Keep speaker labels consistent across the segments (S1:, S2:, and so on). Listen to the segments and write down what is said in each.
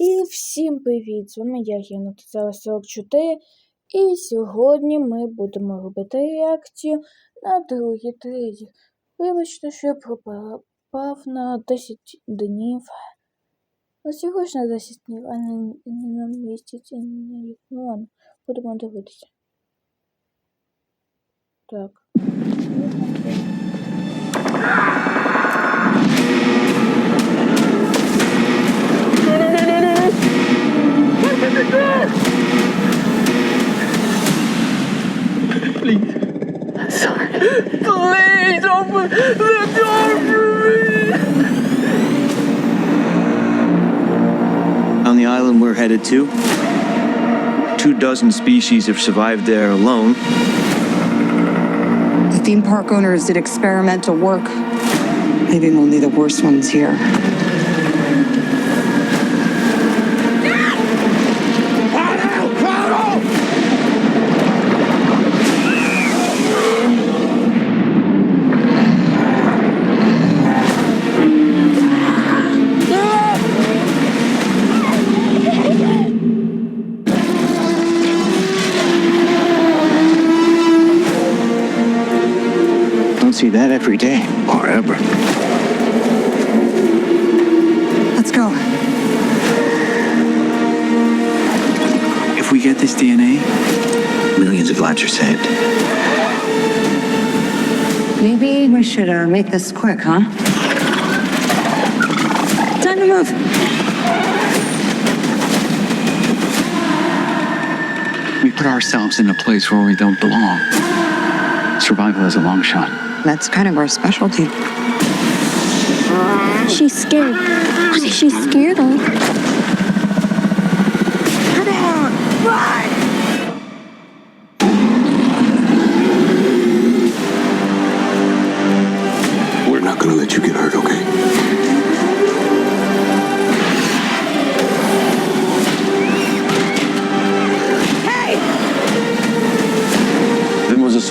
S1: І всім привіт! З вами я, Гена, тут 44. І сьогодні ми будемо робити реакцію на другий трейлер. Вибачте, що я пропав на 10 днів. Ну, всього ж на 10 днів, а не, на місяць і не рік. Ну ладно, будемо дивитися. Так.
S2: Please open the door for me!
S3: On the island we're headed to, two dozen species have survived there alone.
S4: The theme park owners did experimental work, leaving only the worst ones here.
S3: See that every day or ever.
S4: Let's go.
S5: If we get this DNA,
S3: Millions of lives are saved.
S4: Maybe we should uh, make this quick, huh? Time to move.
S5: we put ourselves in a place where we don't belong. Survival is a long shot.
S4: That's kind of our specialty.
S6: She's scared. She's scared of.
S7: We're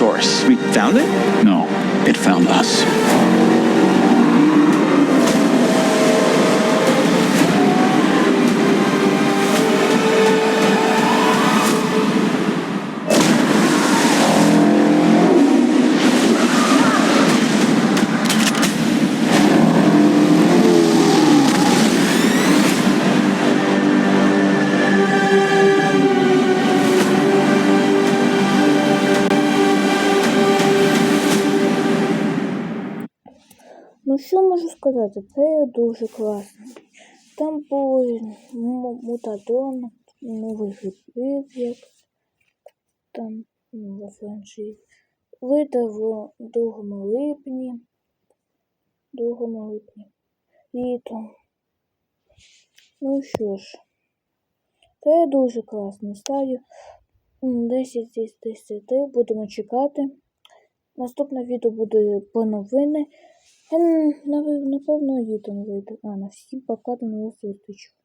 S3: source. We found it?
S5: No, it found us.
S1: Що можу сказати? Це дуже класно. Там були мутадон, новий гриб, як там во Франції. Видав у 2 липні. 2 липні. Літо. Ну що ж, це дуже класно. Ставлю м, 10 з 10. Будемо чекати. Наступне відео буде по новини. Я, напевно, її там вийду. А, на всім покладу нову зустріч.